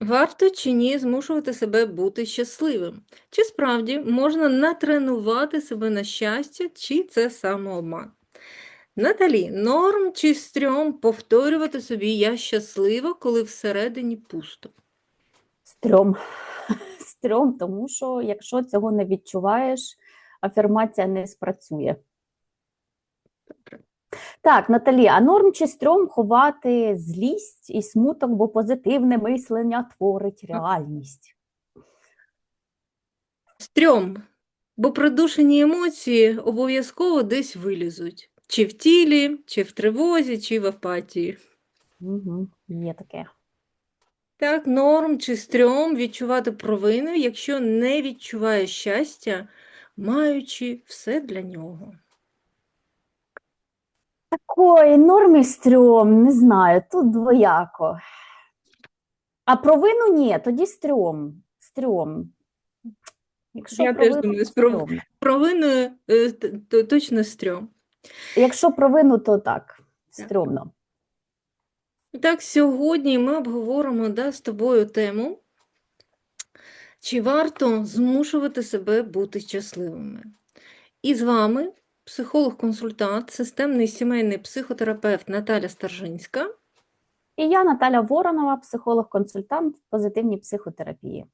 Варто чи ні змушувати себе бути щасливим? Чи справді можна натренувати себе на щастя, чи це самообман? Наталі, норм чи стрьом повторювати собі я щаслива, коли всередині пусто? Стрьом. Стрьом, тому що якщо цього не відчуваєш, афірмація не спрацює. Так, Наталі, а норм чи стрьом ховати злість і смуток, бо позитивне мислення творить реальність. Стрьом, бо придушені емоції обов'язково десь вилізуть. Чи в тілі, чи в тривозі, чи в апатії. Угу, є таке. Так, норм чи стрьом відчувати провину, якщо не відчуває щастя, маючи все для нього. Ой, норм і стрьом, не знаю, тут двояко. А провину ні, тоді стрьом. Стрьом. Якщо Я теж думаю, то спро- стрьомно. Провиною е, т- то точно стрьом. Якщо провину, то так, стрьомно. Так, сьогодні ми обговоримо да, з тобою тему, чи варто змушувати себе бути щасливими. І з вами психолог-консультант, системний сімейний психотерапевт Наталя Старжинська. І я Наталя Воронова, психолог-консультант в позитивній психотерапії.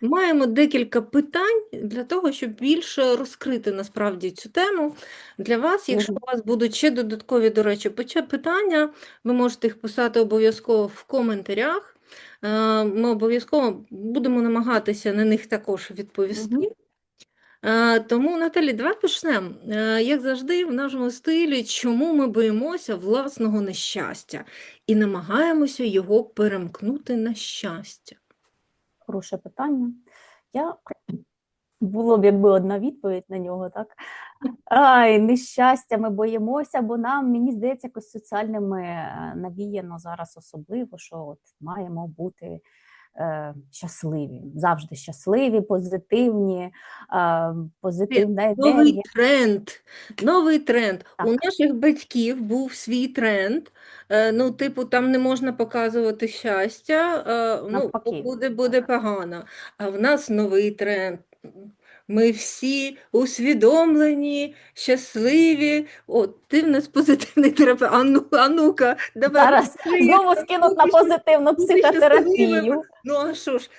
Маємо декілька питань для того, щоб більше розкрити насправді цю тему для вас. Якщо у вас будуть ще додаткові, до речі, питання, ви можете їх писати обов'язково в коментарях. Е, Ми обов'язково будемо намагатися на них також відповісти. Тому, Наталі, давай почнемо. Е, Як завжди, в нашому стилі, чому ми боїмося власного нещастя і намагаємося його перемкнути на щастя. Хороше питання. Я було б якби одна відповідь на нього, так? Ай, нещастя, ми боїмося, бо нам, мені здається, якось соціальними е, навіяно зараз особливо, що от маємо бути е, щасливі, завжди щасливі, позитивні, е, позитивна Новий тренд. Новий тренд. У наших батьків був свій тренд. Е, Ну, типу, там не можна показувати щастя, е, ну, Навпаки, буде, буде погано. А в нас новий тренд. Ми всі усвідомлені, щасливі. О, ти в нас позитивний терапевт. Ану, Анука, давай. Зараз знову скинуть на позитивну психотерапію. Ну, а що ж,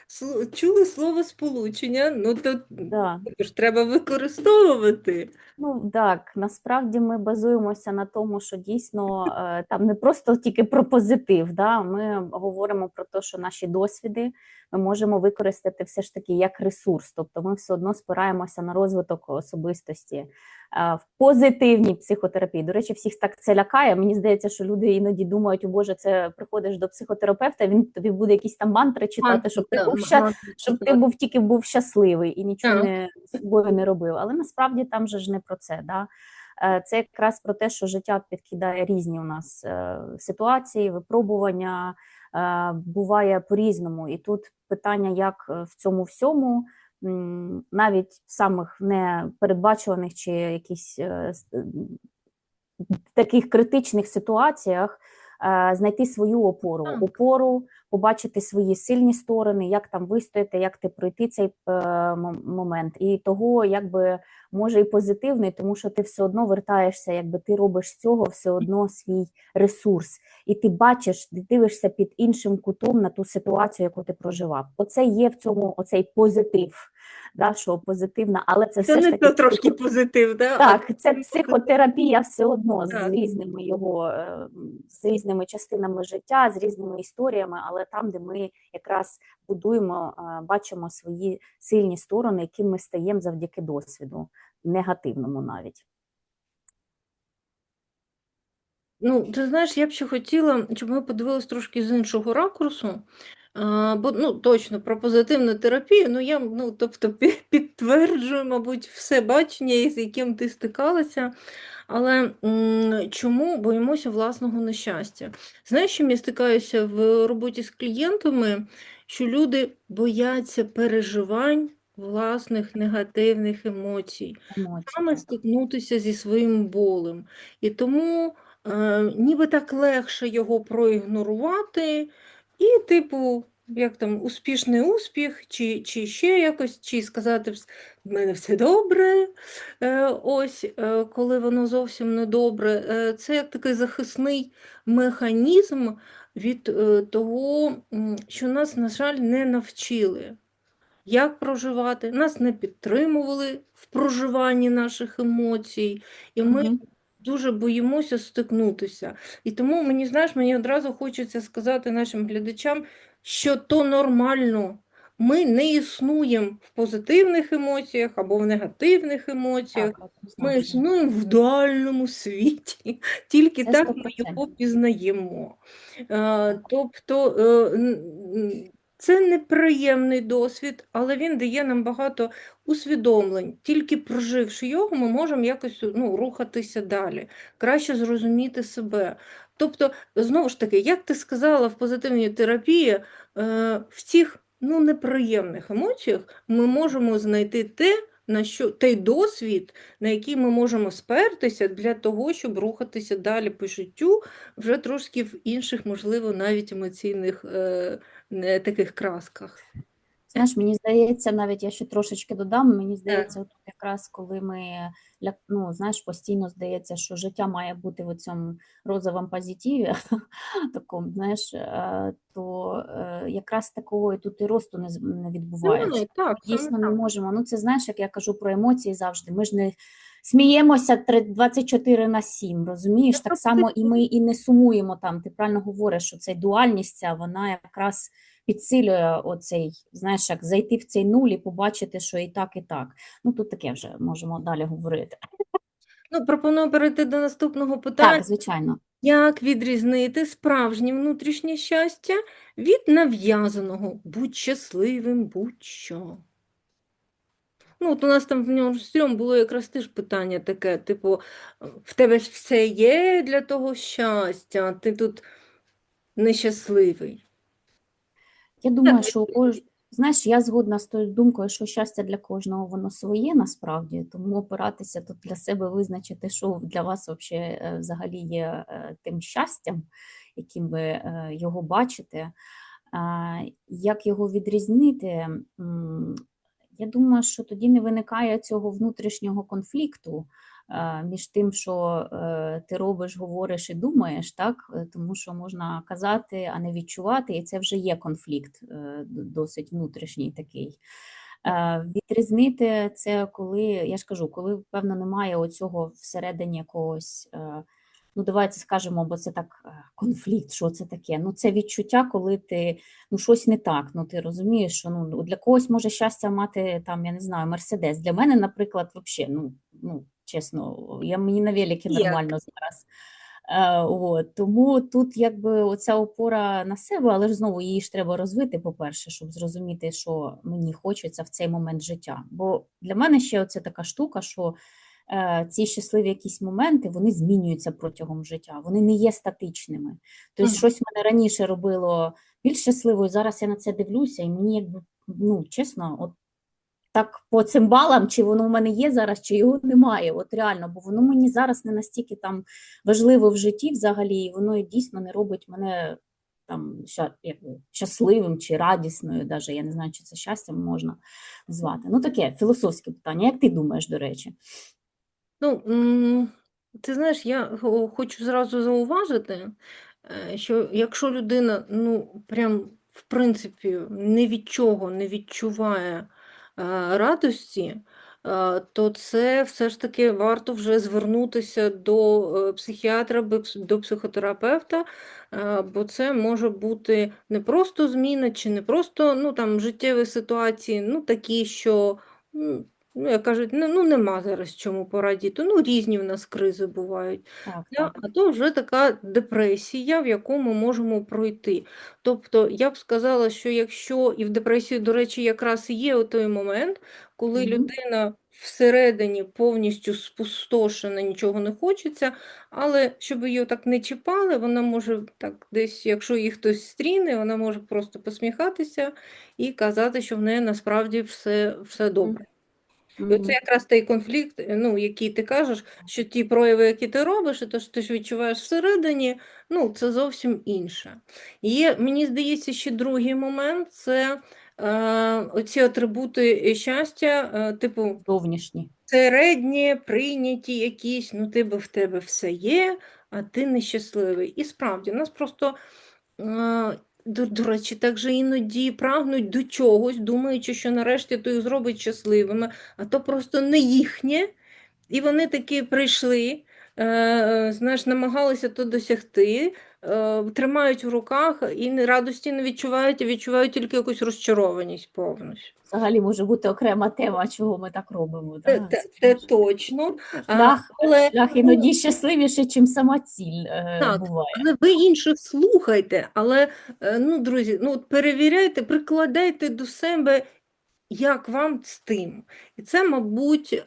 чули слово сполучення? Ну, то Да. треба використовувати. Ну так, насправді ми базуємося на тому, що дійсно е, там не просто тільки про позитив. Да? Ми говоримо про те, що наші досвіди ми можемо використати все ж таки як ресурс. Тобто ми все одно спираємося на розвиток особистості в позитивній психотерапії. До речі, всіх так це лякає. Мені здається, що люди іноді думають, о Боже, це приходиш до психотерапевта, він тобі буде якісь там мантри читати, щоб ти був ща- щоб ти був тільки був щасливий і нічого не собою не робив. Але насправді там же ж не про це. Да? Е, Це якраз про те, що життя підкидає різні у нас е, ситуації, випробування е, буває по-різному. І тут питання, як е, в цьому всьому, навіть самих непередбачуваних чи якісь е, таких критичних ситуаціях е, знайти свою опору, опору, побачити свої сильні сторони, як там вистояти, як ти пройти цей е, момент. І того, якби може і позитивний, тому що ти все одно вертаєшся, якби ти робиш з цього все одно свій ресурс, і ти бачиш, ти дивишся під іншим кутом на ту ситуацію, яку ти проживав. Оце є в цьому оцей позитив, да, що позитивна, але це, Це все ж не таки то трошки позитив, да? так, це психотерапія все одно з різними його е, з різними частинами життя, з різними історіями, але там, де ми якраз будуємо, е, бачимо свої сильні сторони, яким ми стаємо завдяки досвіду, негативному навіть. Ну, ти знаєш, я б ще хотіла, щоб ми подивилися трошки з іншого ракурсу. А, бо ну, точно про позитивну терапію, ну я ну, тобто, підтверджую, мабуть, все бачення, з яким ти стикалася. Але м, чому боїмося власного нещастя? Знаєш, що я стикаюся в роботі з клієнтами, що люди бояться переживань власних негативних емоцій. Емоції, саме так. стикнутися зі своїм болем. І тому е, ніби так легше його проігнорувати і, типу, як там, успішний успіх, чи, чи ще якось, чи сказати «Вс- в мене все добре. Е, ось, е, коли воно зовсім не добре. Е, це як такий захисний механізм від того, що нас, на жаль, не навчили. Як проживати? Нас не підтримували в проживанні наших емоцій, і ми. Дуже боїмося стикнутися. І тому мені, знаєш, мені одразу хочеться сказати нашим глядачам, що то нормально. Ми не існуємо в позитивних емоціях або в негативних емоціях. Так, Ми існуємо в дуальному світі, тільки Це так ми його пізнаємо. Е, Тобто е, це неприємний досвід, але він дає нам багато усвідомлень. Тільки проживши його, ми можемо якось ну, рухатися далі, краще зрозуміти себе. Тобто, знову ж таки, як ти сказала в позитивній терапії, е, в цих ну, неприємних емоціях ми можемо знайти те, на що той досвід, на який ми можемо спертися для того, щоб рухатися далі по життю, вже трошки в інших, можливо, навіть емоційних е, таких красках. Знаєш, мені здається, навіть я ще трошечки додам, мені здається, от якраз коли ми ну, знаєш, постійно здається, що життя має бути в цьому розовому позитиві, такому, знаєш, е, то е, якраз такого і тут і росту не, відбувається. Немає, так, Дійсно не так. можемо. Ну, це знаєш, як я кажу про емоції завжди. Ми ж не сміємося 24 на 7, розумієш? Так само і ми і не сумуємо там. Ти правильно говориш, що ця дуальність, ця, вона якраз підсилює оцей, знаєш, як зайти в цей нуль і побачити, що і так, і так. Ну, тут таке вже можемо далі говорити. Ну, пропоную перейти до наступного питання. Так, звичайно. Як відрізнити справжнє внутрішнє щастя від нав'язаного? Будь щасливим, будь-що. Ну, от у нас там в ньому стрьом було якраз теж питання таке, типу, в тебе ж все є для того щастя, ти тут нещасливий. Я думаю, що у кож... знаєш, я згодна з тою думкою, що щастя для кожного воно своє насправді, тому опиратися тут для себе визначити, що для вас вообще, е, взагалі є е, тим щастям, яким ви е, його бачите. Як його відрізнити? Я думаю, що тоді не виникає цього внутрішнього конфлікту між тим, що е, ти робиш, говориш і думаєш, так? Е, Тому що можна казати, а не відчувати, і це вже є конфлікт е, досить внутрішній такий. Е, Відрізнити це, коли, я ж кажу, коли, певно, немає оцього всередині якогось. е, Ну, давайте скажемо, бо це так е, конфлікт, що це таке. Ну, це відчуття, коли ти ну, щось не так. Ну, ти розумієш, що ну, для когось може щастя мати там, я не знаю, мерседес. Для мене, наприклад, взагалі, ну, ну, чесно, я мені на великі Як? нормально зараз. Е, от, тому тут якби оця опора на себе, але ж знову її ж треба розвити, по-перше, щоб зрозуміти, що мені хочеться в цей момент життя. Бо для мене ще оце така штука, що е, ці щасливі якісь моменти вони змінюються протягом життя, вони не є статичними. Тобто, Мгм. щось мене раніше робило більш щасливою, зараз я на це дивлюся, і мені якби ну чесно, от так по цим балам, чи воно в мене є зараз, чи його немає. От реально, бо воно мені зараз не настільки там важливо в житті взагалі, і воно дійсно не робить мене там щасливим чи радісною, даже я не знаю, чи це щастям можна звати. Ну таке філософське питання. Як ти думаєш, до речі? Ну, ти знаєш, я хочу зразу зауважити, е, що якщо людина, ну, прям, в принципі, ні від чого не відчуває радості, е, то це все ж таки варто вже звернутися до е, психіатра, до психотерапевта, е, бо це може бути не просто зміна, чи не просто ну, там, життєві ситуації, ну, такі, що. Ну, як кажуть, ну, ну нема зараз чому порадіти. Ну, різні в нас кризи бувають. Так, Да, так. А то вже така депресія, в яку ми можемо пройти. Тобто, я б сказала, що якщо і в депресії, до речі, якраз є той момент, коли Мгм. людина всередині повністю спустошена, нічого не хочеться, але щоб її так не чіпали, вона може так десь, якщо її хтось стріне, вона може просто посміхатися і казати, що в неї насправді все, все добре. І оце якраз той конфлікт, е, ну, який ти кажеш, що ті прояви, які ти робиш, і те, що ти ж відчуваєш всередині, ну, це зовсім інше. Є, мені здається, ще другий момент це е, оці атрибути щастя, е, типу, Зовнішні. середні, прийняті якісь, ну, тебе в тебе все є, а ти нещасливий. І справді, у нас просто, е, до, до речі, так же іноді прагнуть до чогось, думаючи, що нарешті то їх зробить щасливими, а то просто не їхнє. І вони таки прийшли, знаєш, намагалися то досягти, е, тримають в руках і не радості не відчувають, а відчувають тільки якусь розчарованість повністю. Взагалі може бути окрема тема, чого ми так робимо. Це, це, Це це точно. Шлях, але, шлях іноді щасливіше, чим сама ціль е, Так, буває. але ви інших слухайте, але, е, ну, друзі, ну, от перевіряйте, прикладайте до себе, як вам з тим. І це, мабуть, е,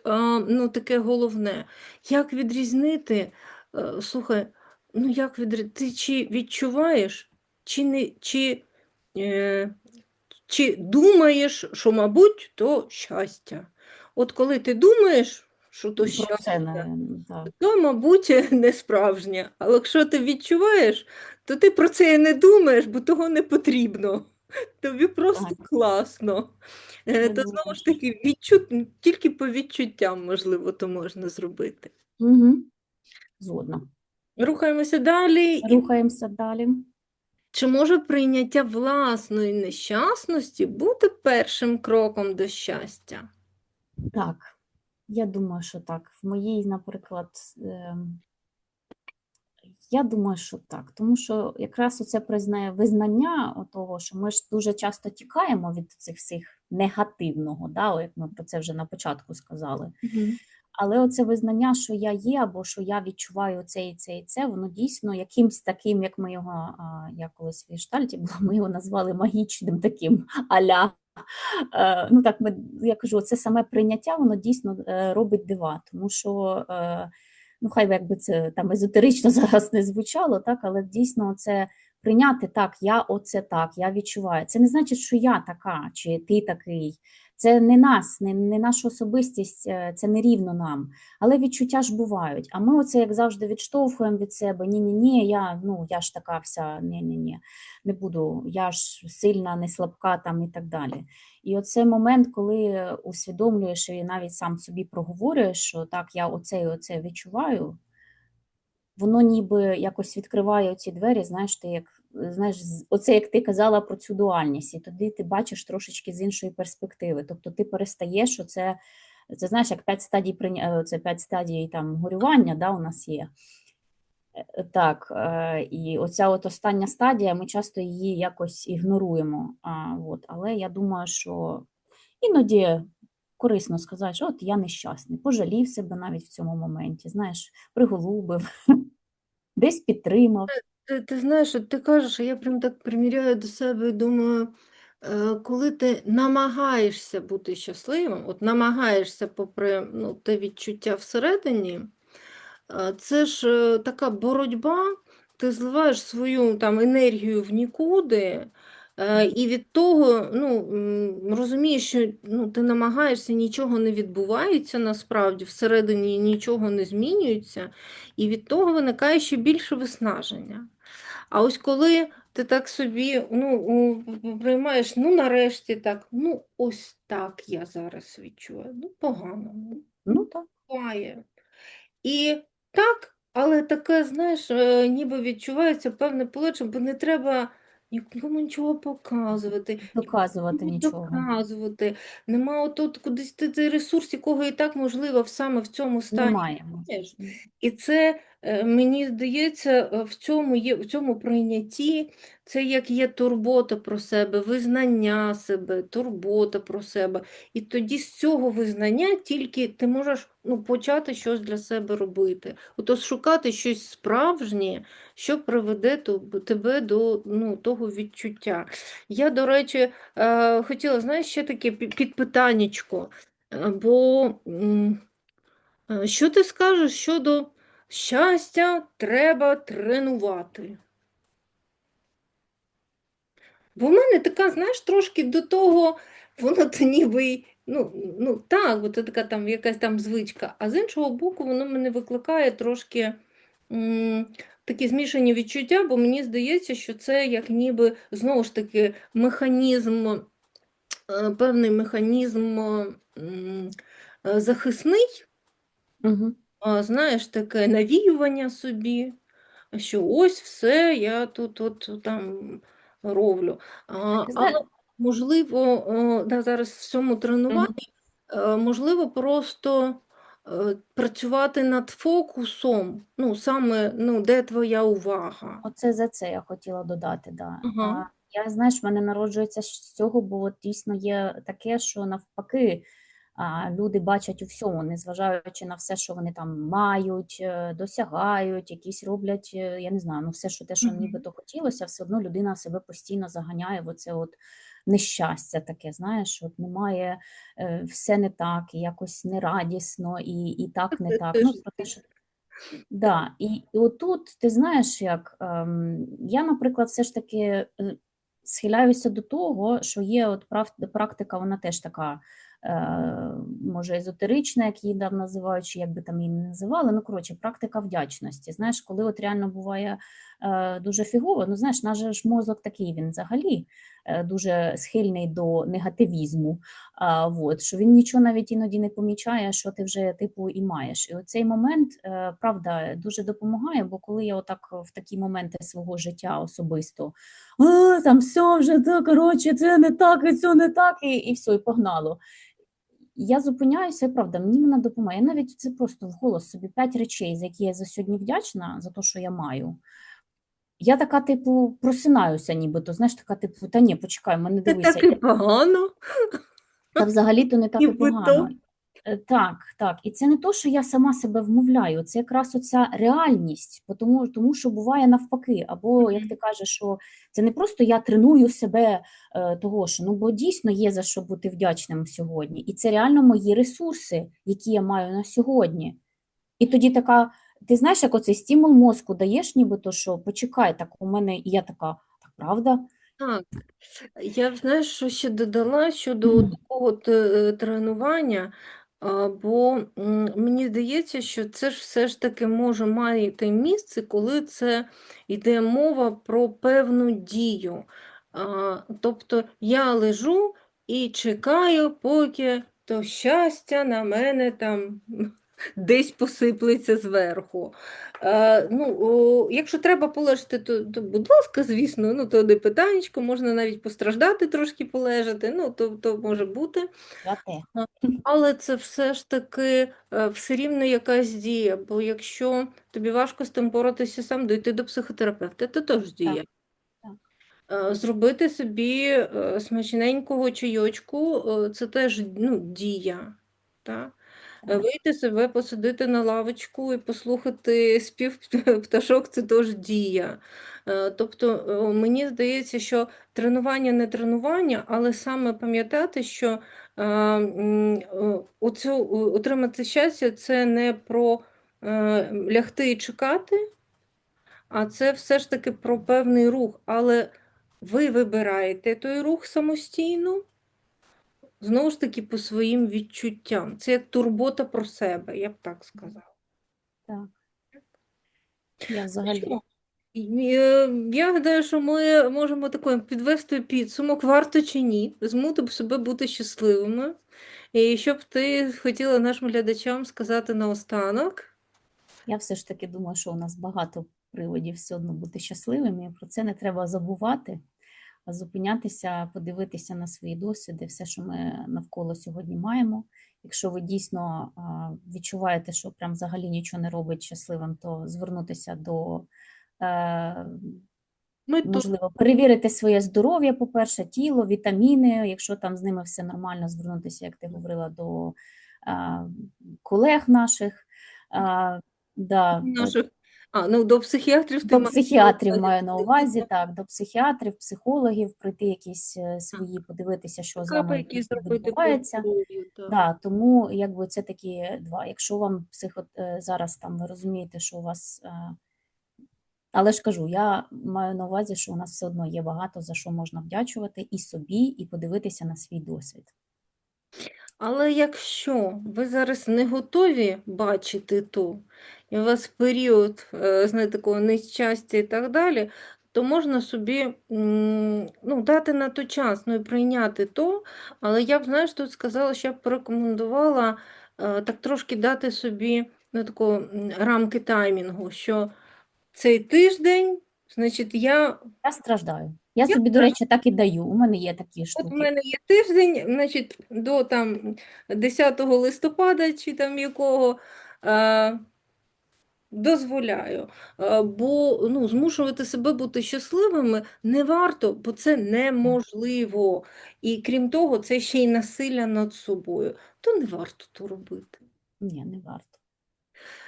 ну, таке головне. Як відрізнити, е, слухай, ну, як відрізнити, ти чи відчуваєш, чи не, чи, е, чи думаєш, що, мабуть, то щастя. От коли ти думаєш, що то щастя, це так. то, мабуть, не справжнє. Але якщо ти відчуваєш, то ти про це і не думаєш, бо того не потрібно. Тобі просто класно. Е, То знову ж таки, відчут... тільки по відчуттям, можливо, то можна зробити. Угу. Згодна. Рухаємося далі. І Рухаємося далі. Чи може прийняття власної нещасності бути першим кроком до щастя? Так, я думаю, що так. В моїй, наприклад, ем, я думаю, що так. Тому що якраз оце признає визнання того, що ми ж дуже часто тікаємо від цих всіх негативного, да, як ми про це вже на початку сказали. Але оце визнання, що я є, або що я відчуваю це і це і це, воно дійсно якимсь таким, як ми його, я колись в Гештальті була, ми його назвали магічним таким аля. Е, Ну так, ми, я кажу, це саме прийняття, воно дійсно е, робить дива, тому що, е, ну хай якби це там езотерично зараз не звучало, так, але дійсно це прийняти так, я оце так, я відчуваю. Це не значить, що я така, чи ти такий. Це не нас, не, не наша особистість, е, це не рівно нам. Але відчуття ж бувають. А ми оце, як завжди, відштовхуємо від себе. Ні, ні, ні, я ну я ж така вся, ні, ні, ні, не буду, я ж сильна, не слабка там і так далі. І оце момент, коли усвідомлюєш і навіть сам собі проговорюєш, що так, я оце і оце відчуваю, воно ніби якось відкриває ці двері, знаєш, ти як знаєш, оце як ти казала про цю дуальність, і тоді ти бачиш трошечки з іншої перспективи. Тобто ти перестаєш оце, це знаєш, як п'ять стадій прийня... е, це п'ять стадій там горювання, да, у нас є. Е, Так, е, і оця от остання стадія, ми часто її якось ігноруємо. А, от, але я думаю, що іноді корисно сказати, що от я нещасний, пожалів себе навіть в цьому моменті, знаєш, приголубив, десь підтримав. Ти, ти знаєш, от ти кажеш, я прям так приміряю до себе і думаю, е, коли ти намагаєшся бути щасливим, от намагаєшся попри ну, те відчуття всередині, е, це ж е, така боротьба, ти зливаєш свою там енергію в нікуди, і від того ну, розумієш, що ну, ти намагаєшся, нічого не відбувається насправді, всередині нічого не змінюється, і від того виникає ще більше виснаження. А ось коли ти так собі ну, приймаєш, ну нарешті так, ну ось так я зараз відчуваю, ну погано, ну Ну так. буває. І так, але таке, знаєш, е, ніби відчувається певне полегше, бо не треба нікому нічого показувати, нікому Доказувати нічого. доказувати. Нема отут кудись ти, ти ресурс, якого і так можливо в- саме в цьому стані. Немає. Знаєш, І це, мені здається, е, в цьому є, в цьому прийнятті це як є турбота про себе, визнання себе, турбота про себе. І тоді з цього визнання тільки ти можеш ну, почати щось для себе робити. Ото шукати щось справжнє, що приведе тебе до ну, того відчуття. Я, до речі, е, хотіла, знаєш, ще таке пі- підпитаннячко, Е, бо. Е, Що ти скажеш щодо щастя треба тренувати? Бо в мене така, знаєш, трошки до того воно то ніби ну, ну так, бо це така там якась там звичка. А з іншого боку, воно мене викликає трошки м, такі змішані відчуття, бо мені здається, що це як ніби знову ж таки механізм, е, певний механізм е, захисний. Угу. А, знаєш, таке навіювання собі, що ось все, я тут от там роблю. А, Ти знаєш- але можливо, о, да, зараз в цьому тренуванні, е, можливо, просто е, працювати над фокусом, ну, саме, ну, де твоя увага. Оце за це я хотіла додати. Да. Ага. А, я, знаєш, в мене народжується з цього, бо от дійсно є таке, що навпаки люди бачать у всьому, незважаючи на все, що вони там мають, е, досягають, якісь роблять, е, я не знаю, ну все, що те, що нібито хотілося, все одно людина себе постійно заганяє в оце от нещастя таке, знаєш, от немає, е, все не так, якось нерадісно, і, і так не так. Ну, про те, що Да, і, і отут, ти знаєш, як ем, я, наприклад, все ж таки схиляюся до того, що є от практика, вона теж така, може, езотерична, як її там називають, чи як би там її не називали. Ну, коротше, практика вдячності. Знаєш, коли от реально буває е, дуже фігово, ну знаєш, наш ж мозок такий, він взагалі е, дуже схильний до негативізму. А, вот, що він нічого навіть іноді не помічає, що ти вже типу і маєш. І оцей момент, е, правда, дуже допомагає, бо коли я отак в такі моменти свого життя особисто, а, там все вже так, коротше, це не так, і це не так, і, і все, і погнало. Я зупиняюся, правда, мені вона допомагає. Я навіть це просто вголос собі п'ять речей, за які я за сьогодні вдячна, за те, що я маю. Я така, типу, просинаюся, нібито, знаєш, така, типу, та ні, почекай, мене Не дивися. так і погано. Та взагалі-то не так і погано. Е, Так, так. І це не то, що я сама себе вмовляю, це якраз оця реальність, тому, тому що буває навпаки. Або, як ти кажеш, що це не просто я треную себе е, того, що ну бо дійсно є за що бути вдячним сьогодні. І це реально мої ресурси, які я маю на сьогодні. І тоді така, ти знаєш, як оцей стимул мозку даєш, нібито, що почекай, так у мене, і я така, так правда? Так, я знаєш, що ще додала щодо Мгм. такого те- тренування, а, бо м, мені здається, що це ж все ж таки може мати місце, коли це йде мова про певну дію. А, Тобто я лежу і чекаю, поки то щастя на мене там десь посиплеться зверху. Е, ну, о, якщо треба полежати, то, то будь ласка, звісно, ну то не питаннячко, можна навіть постраждати трошки полежати, ну то, то може бути. Але це все ж таки е, все рівно якась дія, бо якщо тобі важко з тим боротися сам, дойти до психотерапевта, це теж дія. Е, Зробити собі е, смачненького чайочку, це теж ну, дія. Так? Е. Вийти себе, посадити на лавочку і послухати спів пташок це теж дія. Е, Тобто е, мені здається, що тренування не тренування, але саме пам'ятати, що оцю, отримати щастя це не про лягти і чекати, а це все ж таки про певний рух. Але ви вибираєте той рух самостійно. Знову ж таки, по своїм відчуттям. Це як турбота про себе, я б так сказала. Так. Я взагалі. Е, Я гадаю, що ми можемо такою підвести підсумок, варто чи ні, змути б себе бути щасливими. І що б ти хотіла нашим глядачам сказати наостанок? Я все ж таки думаю, що у нас багато приводів все одно бути щасливими, і про це не треба забувати, зупинятися, подивитися на свої досвіди, все, що ми навколо сьогодні маємо. Якщо ви дійсно відчуваєте, що прям взагалі нічого не робить щасливим, то звернутися до е, Ми тут можливо перевірити своє здоров'я, по-перше, тіло, вітаміни, якщо там з ними все нормально, звернутися, як ти говорила, до колег наших. Да, наших. А, ну до психіатрів ти до маєш психіатрів маю на увазі, так, до психіатрів, психологів, пройти якісь е, свої, подивитися, що з вами відбувається. так. Да, тому якби це такі два. Якщо вам психо е, зараз там ви розумієте, що у вас е, Але ж кажу, я маю на увазі, що у нас все одно є багато за що можна вдячувати і собі, і подивитися на свій досвід. Але якщо ви зараз не готові бачити то, і у вас період, е, знаєте, такого нещастя і так далі, то можна собі ну, дати на то час, ну і прийняти то. Але я б, знаєш, тут сказала, що я б порекомендувала е, так трошки дати собі ну, м, рамки таймінгу, що цей тиждень, значить, я Я страждаю. Я собі, до речі, так і даю. У мене є такі От в штуки. мене є тиждень, значить, до там 10 листопада чи там якого е, дозволяю. Е, бо ну, змушувати себе бути щасливими не варто, бо це неможливо. І крім того, це ще й насилля над собою. То не варто то робити. Ні, не варто.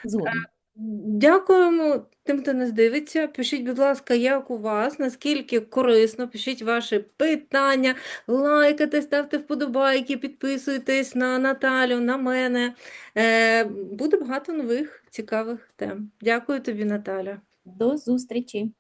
Згодна. Дякуємо тим, хто нас дивиться. Пишіть, будь ласка, як у вас, наскільки корисно, пишіть ваші питання, лайкайте, ставте вподобайки, підписуйтесь на Наталю, на мене. Е, буде багато нових цікавих тем. Дякую тобі, Наталя. До зустрічі!